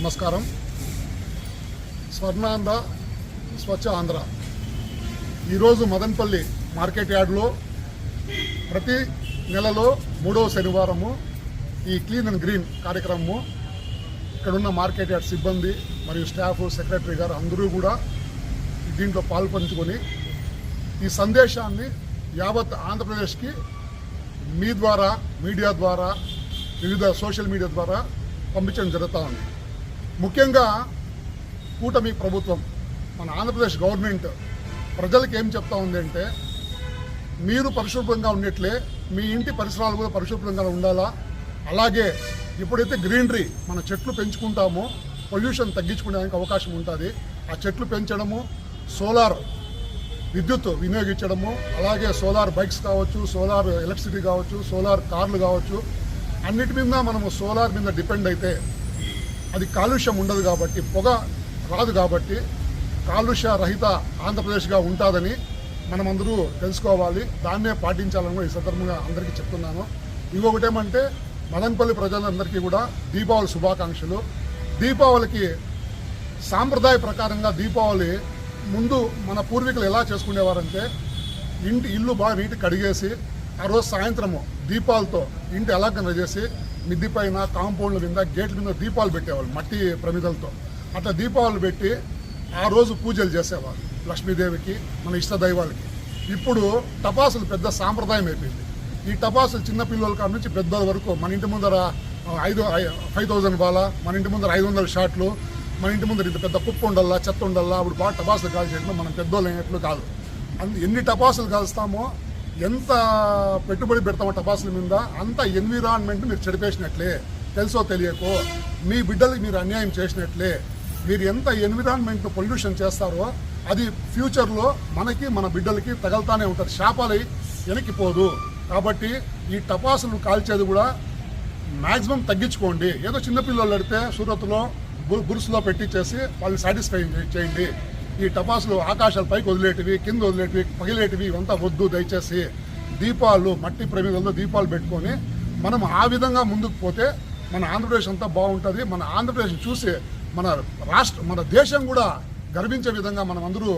నమస్కారం. స్వర్ణాంధ్ర స్వచ్ఛ ఆంధ్ర. ఈరోజు మదన్పల్లి మార్కెట్ యార్డ్లో ప్రతి నెలలో మూడవ శనివారము ఈ క్లీన్ అండ్ గ్రీన్ కార్యక్రమము. ఇక్కడున్న మార్కెట్ యార్డ్ సిబ్బంది మరియు స్టాఫ్ సెక్రటరీ గారు అందరూ కూడా దీంట్లో పాల్పంచుకొని ఈ సందేశాన్ని యావత్ ఆంధ్రప్రదేశ్కి మీ ద్వారా మీడియా ద్వారా వివిధ సోషల్ మీడియా ద్వారా పంపించడం జరుగుతూ ఉంది. ముఖ్యంగా కూటమి ప్రభుత్వం మన ఆంధ్రప్రదేశ్ గవర్నమెంట్ ప్రజలకు ఏం చెప్తా ఉంది అంటే మీరు పరిశుభ్రంగా ఉన్నట్లే మీ ఇంటి పరిసరాలు కూడా పరిశుభ్రంగా ఉండాలా? అలాగే ఎప్పుడైతే గ్రీనరీ మన చెట్లు పెంచుకుంటామో పొల్యూషన్ తగ్గించుకునేదానికి అవకాశం ఉంటుంది. ఆ చెట్లు పెంచడము సోలార్ విద్యుత్ వినియోగించడము అలాగే సోలార్ బైక్స్ కావచ్చు సోలార్ ఎలక్ట్రిసిటీ కావచ్చు సోలార్ కార్లు కావచ్చు అన్నిటి మీద మనము సోలార్ మీద డిపెండ్ అయితే అది కాలుష్యం ఉండదు కాబట్టి పొగ రాదు కాబట్టి కాలుష్య రహిత ఆంధ్రప్రదేశ్గా ఉంటుందని మనమందరూ తెలుసుకోవాలి. దాన్నే పాటించాలని ఈ సందర్భంగా అందరికీ చెప్తున్నాను. ఇంకొకటేమంటే ఏమంటే ప్రజలందరికీ కూడా దీపావళి శుభాకాంక్షలు. దీపావళికి సాంప్రదాయ ప్రకారంగా దీపావళి ముందు మన పూర్వీకులు ఎలా చేసుకునేవారంటే ఇంటి ఇల్లు బాగా నీటి కడిగేసి ఆ రోజు సాయంత్రము దీపాలతో ఇంటి అలంకరణ చేసి మిద్ది పైన కాంపౌండ్ల కింద గేట్ల మీద దీపాలు పెట్టేవాళ్ళు మట్టి ప్రమిదలతో. అట్లా దీపావళి పెట్టి ఆ రోజు పూజలు చేసేవాళ్ళు లక్ష్మీదేవికి మన ఇష్ట దైవాలకి. ఇప్పుడు టపాసులు పెద్ద సాంప్రదాయం అయిపోయింది. ఈ టపాసులు చిన్న పిల్లల కాడ నుంచి పెద్దల వరకు మన ఇంటి ముందర ఐదు ఫైవ్ థౌజండ్ బాల మన ఇంటి ముందర ఐదు వందల షాట్లు మన ఇంటి ముందర ఇంత పెద్ద కుప్ప ఉండల్లా చెత్త ఉండల్లా అప్పుడు బాగా టపాసులు కాల్చేయడం మనం పెద్దోళ్ళు అయినట్లు కాదు. అందు ఎన్ని టపాసులు కాల్స్తామో ఎంత పెట్టుబడి పెడతామో టపాసుల మీద అంత ఎన్విరాన్మెంట్ మీరు చెడిపేసినట్లే. తెలుసో తెలియకో మీ బిడ్డలకి మీరు అన్యాయం చేసినట్లే. మీరు ఎంత ఎన్విరాన్మెంట్ పొల్యూషన్ చేస్తారో అది ఫ్యూచర్లో మనకి మన బిడ్డలకి తగలుతానే ఉంటుంది. శాపాలి వెనక్కి పోదు కాబట్టి ఈ టపాసులు కాల్చేది కూడా మ్యాక్సిమం తగ్గించుకోండి. ఏదో చిన్నపిల్లలు అడితే సూరత్లో బు- బురుసులో పెట్టించేసి వాళ్ళని సాటిస్ఫై చేయండి. ఈ టపాసులు ఆకాశాలు పైకి వదిలేటివి కింద వదిలేటివి పగిలేటివి ఇవంతా వద్దు దయచేసి దీపాలు మట్టి ప్రమిదల్లో దీపాలు పెట్టుకొని మనం ఆ విధంగా ముందుకు పోతే మన ఆంధ్రప్రదేశ్ అంతా బాగుంటుంది. మన ఆంధ్రప్రదేశ్ చూసి మన రాష్ట్ర మన దేశం కూడా గర్వించే విధంగా మనం అందరూ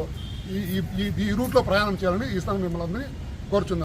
ఈ ఈ- రూట్లో ప్రయాణం చేయాలని ఈ స్థానం మిమ్మల్ని కోరుచున్నాం.